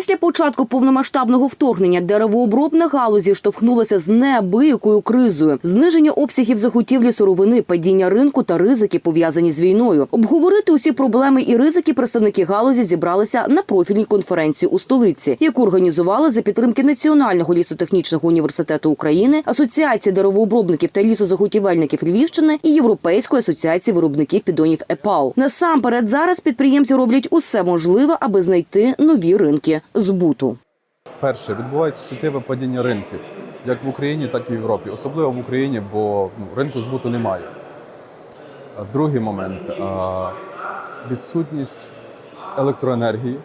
Після початку повномасштабного вторгнення деревообробна галузі штовхнулася з неабиякою кризою, зниження обсягів заготівлі сировини, падіння ринку та ризики пов'язані з війною. Обговорити усі проблеми і ризики представники галузі зібралися на профільній конференції у столиці, яку організували за підтримки Національного лісотехнічного університету України, Асоціації деревообробників та лісозаготівельників Львівщини і Європейської асоціації виробників піддонів ЕПАУ. Насамперед зараз підприємці роблять усе можливе, аби знайти нові ринки збуту. Перше, відбувається суттєве падіння ринків, як в Україні, так і в Європі. Особливо в Україні, бо ну, ринку збуту немає. Другий момент відсутність електроенергії.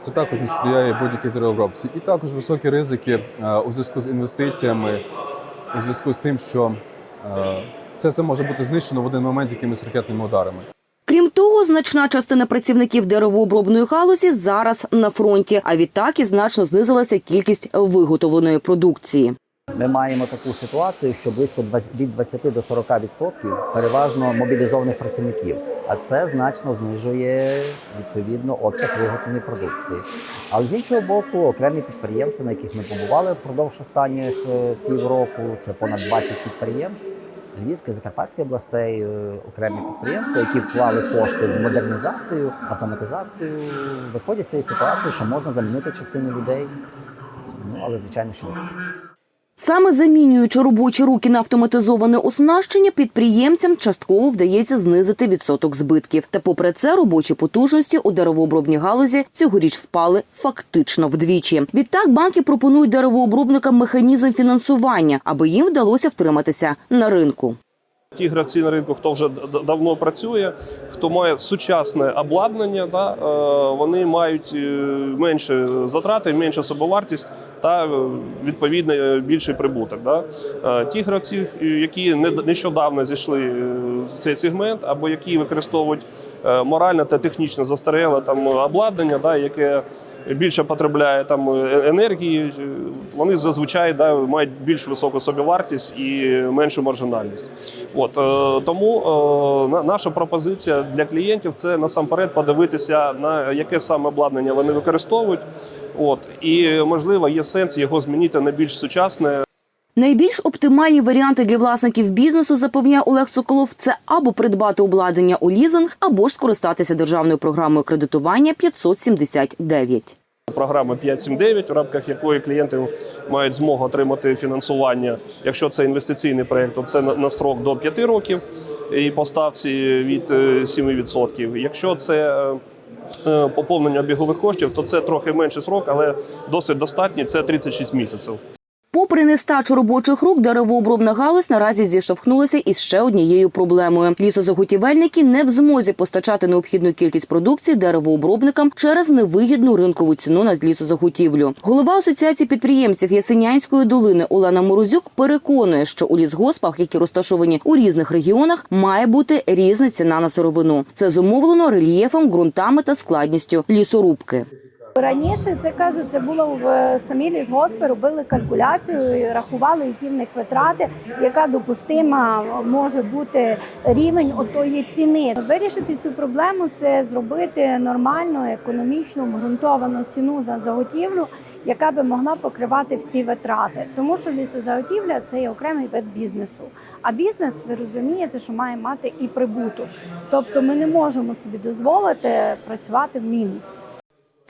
Це також не сприяє будь-якій деревообробці. І також високі ризики у зв'язку з інвестиціями, у зв'язку з тим, що це, це може бути знищено в один момент якимись ракетними ударами. Крім того, значна частина працівників деревообробної галузі зараз на фронті, а відтак і значно знизилася кількість виготовленої продукції. Ми маємо таку ситуацію, що близько від 20 до 40% переважно мобілізованих працівників, а це значно знижує відповідно обсяг виготовленої продукції. Але з іншого боку, окремі підприємства, на яких ми побували впродовж останніх е, півроку, це понад 20 підприємств. Львівської, Закарпатської областей, е, окремі підприємства, які вклали кошти в модернізацію, автоматизацію, виходять з цієї ситуації, що можна замінити частину людей. Ну але звичайно, що не всі. Саме замінюючи робочі руки на автоматизоване оснащення, підприємцям частково вдається знизити відсоток збитків. Та попри це робочі потужності у деревообробній галузі цьогоріч впали фактично вдвічі. Відтак банки пропонують деревообробникам механізм фінансування, аби їм вдалося втриматися на ринку. Ті гравці на ринку, хто вже давно працює, хто має сучасне обладнання, да, е, вони мають е, менше затрати, меншу собовартість та е, відповідно більший прибуток. Да. Ті гравці, які нещодавно зійшли в цей сегмент, або які використовують морально та технічно застаріле там обладнання, да, яке більше потребляє там е, енергії, е, вони зазвичай да, мають більш високу собівартість і меншу маржинальність. От е, тому е, на- наша пропозиція для клієнтів це насамперед подивитися на яке саме обладнання вони використовують. От і можливо є сенс його змінити на більш сучасне. Найбільш оптимальні варіанти для власників бізнесу, запевняє Олег Соколов, це або придбати обладнання у лізинг, або ж скористатися державною програмою кредитування 579. Програма 579, в рамках якої клієнти мають змогу отримати фінансування. Якщо це інвестиційний проєкт, то це на- строк до 5 років і по ставці від е, 7%. Якщо це е, е, поповнення обігових коштів, то це трохи менший срок, але досить достатній. Це 36 місяців. Попри нестачу робочих рук, деревообробна галузь наразі зіштовхнулася із ще однією проблемою. Лісозаготівельники не в змозі постачати необхідну кількість продукції деревообробникам через невигідну ринкову ціну на лісозаготівлю. Голова асоціації підприємців Ясенянської долини Олена Морозюк переконує, що у лісгоспах, які розташовані у різних регіонах, має бути різна ціна на сировину. Це зумовлено рельєфом, ґрунтами та складністю лісорубки. Раніше це кажуть, це було в самі лісгоспи, робили калькуляцію, рахували, які в них витрати, яка допустима може бути рівень отої ціни. Вирішити цю проблему це зробити нормальну, економічну, обґрунтовану ціну за заготівлю, яка би могла покривати всі витрати. Тому що лісозаготівля це є окремий вид бізнесу. А бізнес, ви розумієте, що має мати і прибуток. Тобто ми не можемо собі дозволити працювати в мінус.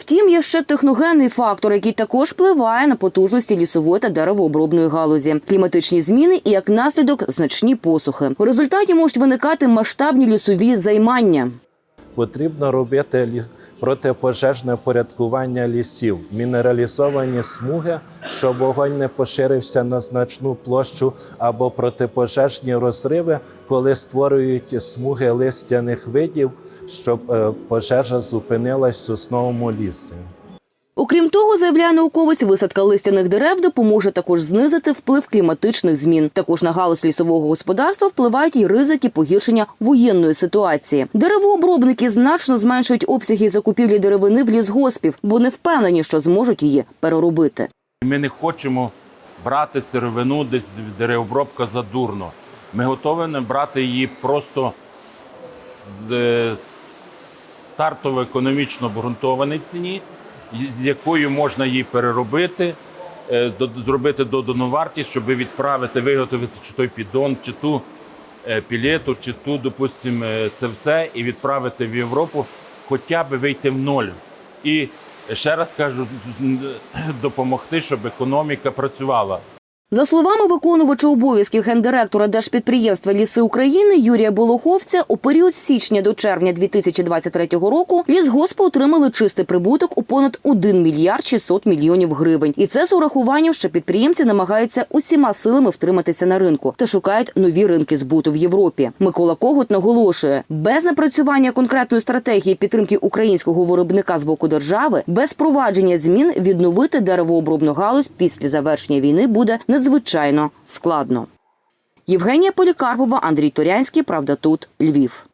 Втім, є ще техногенний фактор, який також впливає на потужності лісової та деревообробної галузі, кліматичні зміни і як наслідок значні посухи. У результаті можуть виникати масштабні лісові займання. Потрібно робити протипожежне порядкування лісів, мінералізовані смуги, щоб вогонь не поширився на значну площу, або протипожежні розриви, коли створюють смуги листяних видів, щоб е, пожежа зупинилась в сосновому лісі. Окрім того, заявляє науковець, висадка листяних дерев допоможе також знизити вплив кліматичних змін. Також на галузь лісового господарства впливають і ризики погіршення воєнної ситуації. Деревообробники значно зменшують обсяги закупівлі деревини в лісгоспів, бо не впевнені, що зможуть її переробити. Ми не хочемо брати сировину десь деревообробка задурно. Ми готові брати її просто з е, стартово економічно обґрунтованій ціні з якою можна її переробити, е, зробити додану вартість, щоб відправити, виготовити чи той піддон, чи ту е, пілету, чи ту, допустимо, е, це все, і відправити в Європу, хоча б вийти в ноль. І ще раз кажу, допомогти, щоб економіка працювала. За словами виконувача обов'язків гендиректора Держпідприємства Ліси України Юрія Болоховця, у період з січня до червня 2023 року лісгоспи отримали чистий прибуток у понад 1 мільярд 600 мільйонів гривень. І це з урахуванням, що підприємці намагаються усіма силами втриматися на ринку та шукають нові ринки збуту в Європі. Микола Когут наголошує, без напрацювання конкретної стратегії підтримки українського виробника з боку держави, без впровадження змін відновити деревообробну галузь після завершення війни буде надзвичайно складно. Євгенія Полікарпова, Андрій Торянський. Правда, тут Львів.